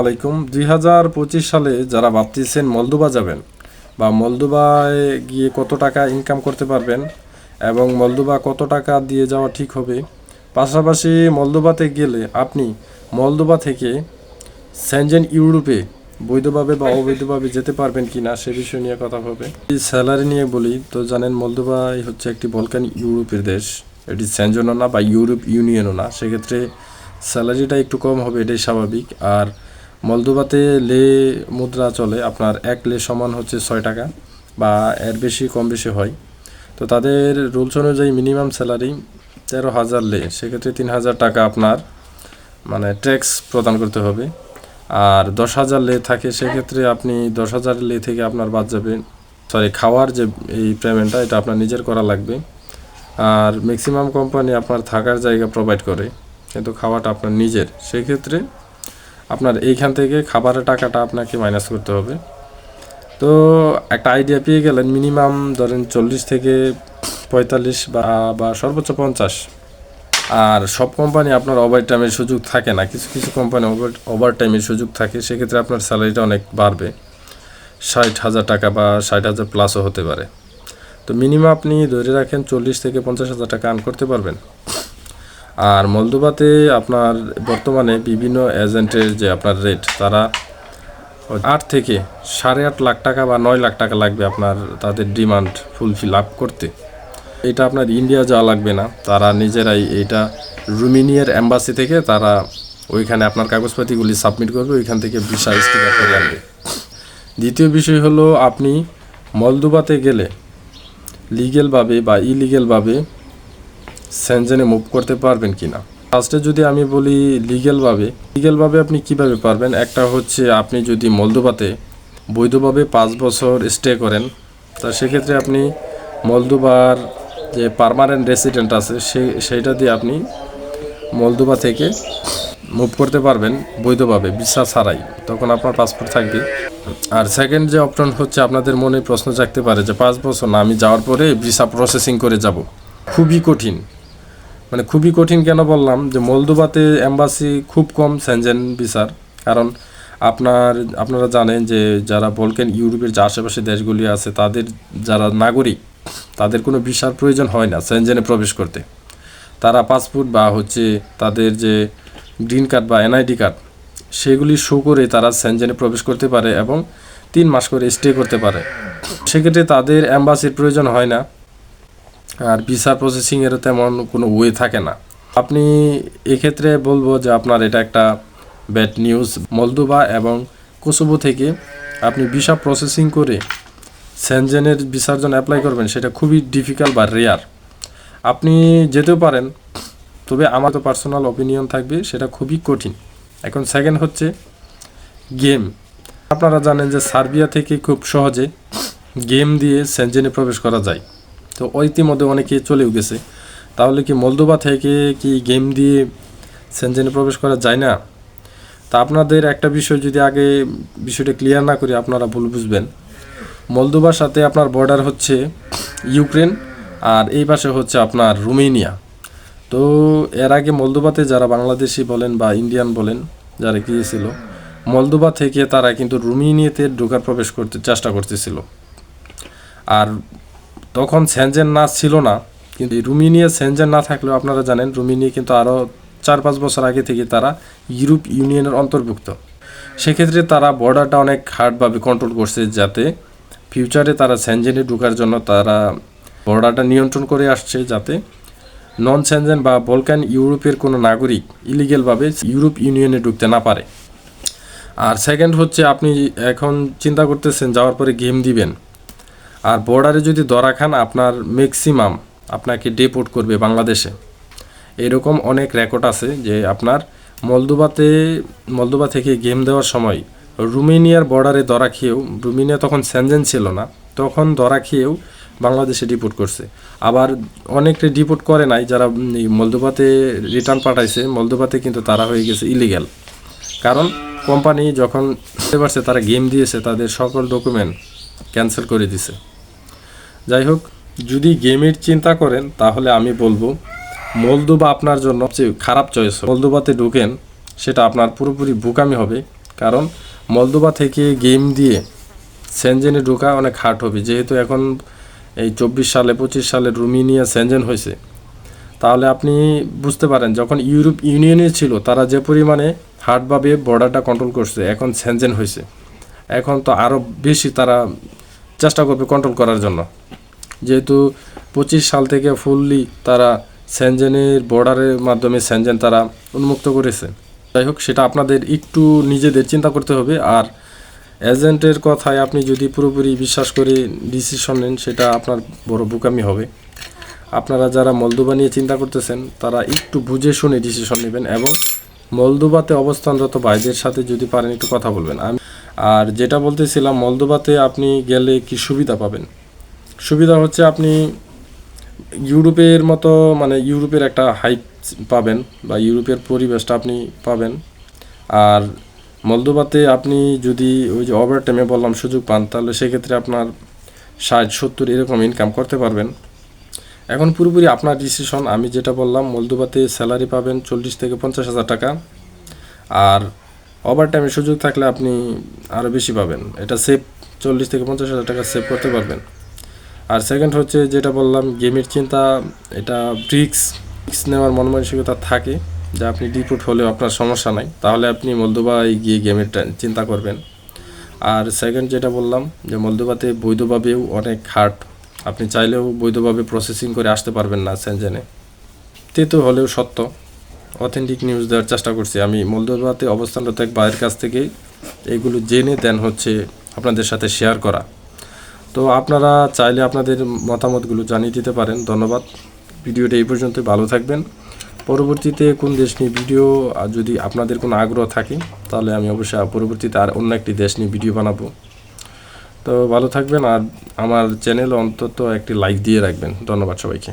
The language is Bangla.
আলাইকুম। দুই হাজার পঁচিশ সালে যারা ভাবতেছেন মলদোবা যাবেন বা মলদোবায় গিয়ে কত টাকা ইনকাম করতে পারবেন এবং মলদোবা কত টাকা দিয়ে যাওয়া ঠিক হবে, পাশাপাশি মলদোবাতে গেলে আপনি মলদোবা থেকে সেনজেন ইউরোপে বৈধভাবে বা অবৈধভাবে যেতে পারবেন কি না সে বিষয় নিয়ে কথা হবে। স্যালারি নিয়ে বলি, তো জানেন মলদোবাই হচ্ছে একটি বলকান ইউরোপের দেশ। এটি সেনজনও না বা ইউরোপ ইউনিয়নও না, সেক্ষেত্রে স্যালারিটা একটু কম হবে, এটাই স্বাভাবিক। আর মলদোবাতে লে মুদ্রা চলে, আপনার এক লে সমান হচ্ছে ছয় টাকা বা এর বেশি, কম বেশি হয়। তো তাদের রুলস অনুযায়ী মিনিমাম স্যালারি তেরো হাজার লে, সেক্ষেত্রে তিন হাজার টাকা আপনার মানে ট্যাক্স প্রদান করতে হবে। আর দশ হাজার লে থাকে, সেক্ষেত্রে আপনি দশ হাজার লে থেকে আপনার বাদ যাবে। সরি, খাওয়ার যে এই পেমেন্টটা এটা আপনার নিজের করা লাগবে। আর ম্যাক্সিমাম কোম্পানি আপনার থাকার জায়গা প্রোভাইড করে, কিন্তু খাওয়াটা আপনার নিজের। সেক্ষেত্রে আপনার এইখান থেকে খাবারের টাকাটা আপনাকে মাইনাস করতে হবে। তো একটা আইডিয়া পেয়ে গেলেন মিনিমাম ধরেন চল্লিশ থেকে পঁয়তাল্লিশ বা বা সর্বোচ্চ পঞ্চাশ। আর সব কোম্পানি আপনার ওভার টাইমের সুযোগ থাকে না। কিছু কিছু কোম্পানি ওভার ওভার টাইমের সুযোগ থাকে, সেক্ষেত্রে আপনার স্যালারিটা অনেক বাড়বে। ষাট হাজার টাকা বা ষাট হাজার প্লাসও হতে পারে। তো মিনিমাম আপনি ধরে রাখেন চল্লিশ থেকে পঞ্চাশ হাজার টাকা আর্ন করতে পারবেন। আর মলদোবাতে আপনার বর্তমানে বিভিন্ন এজেন্টের যে আপনার রেট তারা আট থেকে সাড়ে আট লাখ টাকা বা নয় লাখ টাকা লাগবে আপনার তাদের ডিমান্ড ফুলফিল আপ করতে। এটা আপনার ইন্ডিয়া যাওয়া লাগবে না। তারা নিজেরাই এটা রুমিনিয়ার অ্যাম্বাসি থেকে তারা ওইখানে আপনার কাগজপাতিগুলি সাবমিট করবে, ওইখান থেকে ভিসা স্টিকার করে আনবে। দ্বিতীয় বিষয় হলো, আপনি মলদোবাতে গেলে লিগেলভাবে বা ইলিগেলভাবে সেনজেনে মুভ করতে পারবেন কি না ফার্স্টে যদি আমি বলি লিগেলভাবে লিগেলভাবে আপনি কীভাবে পারবেন? একটা হচ্ছে আপনি যদি মলদোবাতে বৈধভাবে পাঁচ বছর স্টে করেন, তা সেক্ষেত্রে আপনি মলদোবার যে পার্মানেন্ট রেসিডেন্ট আছে, সে, সেইটা দিয়ে আপনি মলদোবা থেকে মুভ করতে পারবেন বৈধভাবে, ভিসা ছাড়াই। তখন আপনার পাসপোর্ট থাকবে। আর সেকেন্ড যে অপশন হচ্ছে, আপনাদের মনে প্রশ্ন জাগতে পারে যে পাঁচ বছর না, আমি যাওয়ার পরে ভিসা প্রসেসিং করে যাব। খুবই কঠিন। মানে খুবই কঠিন কেন বললাম যে মলদোবাতে এম্বাসি খুব কম সেনজেন ভিসার কারণ আপনার, আপনারা জানেন যে যারা বলকেন ইউরোপের যে আশেপাশে দেশগুলি আছে, তাদের যারা নাগরিক, তাদের কোনো ভিসার প্রয়োজন হয় না সেনজেনে প্রবেশ করতে। তারা পাসপোর্ট বা হচ্ছে তাদের যে গ্রিন কার্ড বা এনআইডি কার্ড, সেগুলি শো করে তারা সেনজেনে প্রবেশ করতে পারে এবং তিন মাস করে স্টে করতে পারে। সেক্ষেত্রে তাদের অ্যাম্বাসির প্রয়োজন হয় না। আর ভিসা প্রসেসিংয়েরও তেমন কোনো ওয়ে থাকে না। আপনি এক্ষেত্রে বলব যে আপনার এটা একটা ব্যাড নিউজ মলদোবা এবং কোসোভো থেকে আপনি ভিসা প্রসেসিং করে সেনজেনের ভিসার জন্য অ্যাপ্লাই করবেন, সেটা খুবই ডিফিকাল্ট বা রেয়ার আপনি যেতেও পারেন, তবে আমার তো পার্সোনাল অপিনিয়ন থাকবে, সেটা খুবই কঠিন। এখন সেকেন্ড হচ্ছে গেম আপনারা জানেন যে সার্বিয়া থেকে খুব সহজে গেম দিয়ে সেনজেনে প্রবেশ করা যায়। তো ইতিমধ্যে অনেকে চলেও গেছে। তাহলে কি মলদোবা থেকে কি গেম দিয়ে সেনজেনে প্রবেশ করা যায় না? তা আপনাদের একটা বিষয় যদি আগে বিষয়টা ক্লিয়ার না করি আপনারা ভুল বুঝবেন। মলদোবার সাথে আপনার বর্ডার হচ্ছে ইউক্রেন আর এই পাশে হচ্ছে আপনার রুমেনিয়া। তো এর আগে মলদোবাতে যারা বাংলাদেশি বলেন বা ইন্ডিয়ান বলেন, যারা গিয়েছিল মলদোবা থেকে তারা কিন্তু রুমেনিয়াতে ঢোকার প্রবেশ করতে চেষ্টা করতেছিল। আর তখন সেনজেন না ছিল না। কিন্তু রুমিনিয়া সেনজেন না থাকলেও আপনারা জানেন, রুমিনিয়া কিন্তু আরও চার পাঁচ বছর আগে থেকে তারা ইউরোপ ইউনিয়নের অন্তর্ভুক্ত। সেক্ষেত্রে তারা বর্ডারটা অনেক হার্ডভাবে কন্ট্রোল করছে যাতে ফিউচারে তারা সেনজেনে ঢোকার জন্য তারা বর্ডারটা নিয়ন্ত্রণ করে আসছে যাতে নন সেনজেন বা বলকান ইউরোপের কোনো নাগরিক ইলিগেলভাবে ইউরোপ ইউনিয়নে ঢুকতে না পারে। আর সেকেন্ড হচ্ছে, আপনি এখন চিন্তা করতেছেন, যাওয়ার পরে গেম দিবেন। আর বর্ডারে যদি ধরা খান, আপনার ম্যাক্সিমাম আপনাকে ডেপোর্ট করবে বাংলাদেশে। এরকম অনেক রেকর্ড আছে যে আপনার মলদোবাতে মলদোবা থেকে গেম দেওয়ার সময় রুমেনিয়ার বর্ডারে ধরা খেয়েও, রুমেনিয়া তখন সেনজেন ছিল না, তখন ধরা খেয়েও বাংলাদেশে ডিপোর্ট করছে। আবার অনেকে ডিপোর্ট করে নাই, যারা মলদোবাতে রিটার্ন পাঠাইছে মলদোবাতে কিন্তু তারা হয়ে গেছে ইলিগ্যাল কারণ কোম্পানি যখন পারছে তারা গেম দিয়েছে, তাদের সকল ডকুমেন্ট ক্যান্সেল করে দিছে। যাই হোক, যদি গেমের চিন্তা করেন, তাহলে আমি বলব, মলদোবা আপনার জন্য সবচেয়ে খারাপ চয়েস মলদোবাতে ঢুকেন, সেটা আপনার পুরোপুরি বোকামি হবে। কারণ, মলদোবা থেকে গেম দিয়ে সেনজেনে ঢোকা অনেক হার্ড হবে। যেহেতু এখন এই চব্বিশ সালে, পঁচিশ সালে রুমিনিয়া সেনজেন হয়েছে। তাহলে আপনি বুঝতে পারেন, যখন ইউরোপ ইউনিয়নে ছিল, তারা যে পরিমাণে হার্ডভাবে বর্ডারটা কন্ট্রোল করছে, এখন সেনজেন হয়েছে। এখন তো আরও বেশি তারা চেষ্টা করবে কন্ট্রোল করার জন্য। যেহেতু পঁচিশ সাল থেকে ফুললি তারা সেনজেনের বর্ডারের মাধ্যমে সেনজেন তারা উন্মুক্ত করেছে। যাই হোক, সেটা আপনাদের একটু নিজেদের চিন্তা করতে হবে। আর এজেন্টের কথায় আপনি যদি পুরোপুরি বিশ্বাস করে ডিসিশন নেন, সেটা আপনার বড় বোকামি হবে। আপনারা যারা মলদোবা নিয়ে চিন্তা করতেছেন, তারা একটু বুঝে শুনে ডিসিশন নেবেন এবং মলদোবাতে অবস্থানরত ভাইদের সাথে যদি পারেন একটু কথা বলবেন। আমি আর যেটা বলতেছিলাম মলদোবাতে আপনি গেলে কি সুবিধা পাবেন? সুবিধা হচ্ছে আপনি ইউরোপের মতো মানে ইউরোপের একটা হাইপ পাবেন বা ইউরোপের পরিবেশটা আপনি পাবেন। আর মলদোবাতে আপনি যদি ওই যে ওভার টাইমে বললাম সুযোগ পান, তাহলে সেক্ষেত্রে আপনার ষাট, সত্তর এরকম ইনকাম করতে পারবেন। এখন পুরোপুরি আপনার ডিসিশন আমি যেটা বললাম মলদোবাতে স্যালারি পাবেন চল্লিশ থেকে পঞ্চাশ হাজার টাকা। আর ওভার টাইমের সুযোগ থাকলে আপনি আরও বেশি পাবেন। এটা সেভ চল্লিশ থেকে পঞ্চাশ হাজার টাকা সেভ করতে পারবেন। আর সেকেন্ড হচ্ছে যেটা বললাম গেমের চিন্তা, এটা ব্রিক্স রিক্স নেওয়ার মন মানসিকতা থাকে, যে আপনি ডিপুট হলেও আপনার সমস্যা নাই। তাহলে আপনি মলদোবায় গিয়ে গেমের চিন্তা করবেন। আর সেকেন্ড যেটা বললাম, যে মলদোবাতে বৈধভাবেও অনেক হার্ট আপনি চাইলেও বৈধভাবে প্রসেসিং করে আসতে পারবেন না সেনজেনে তেতো হলেও সত্য। অথেন্টিক নিউজ দেওয়ার চেষ্টা করছি। আমি মলদোবাতে অবস্থানরত এক ভাইয়ের কাছ থেকে এগুলো জেনে দেন হচ্ছে আপনাদের সাথে শেয়ার করা। তো আপনারা চাইলে আপনাদের মতামতগুলো জানিয়ে দিতে পারেন। ধন্যবাদ। ভিডিওটা এই পর্যন্ত ভালো থাকবেন। পরবর্তীতে কোন দেশ নিয়ে ভিডিও যদি আপনাদের কোনো আগ্রহ থাকে, তাহলে আমি অবশ্যই পরবর্তীতে আর অন্য একটি দেশ নিয়ে ভিডিও বানাবো। তো ভালো থাকবেন, আর আমার চ্যানেল অন্তত একটি লাইক দিয়ে রাখবেন। ধন্যবাদ সবাইকে।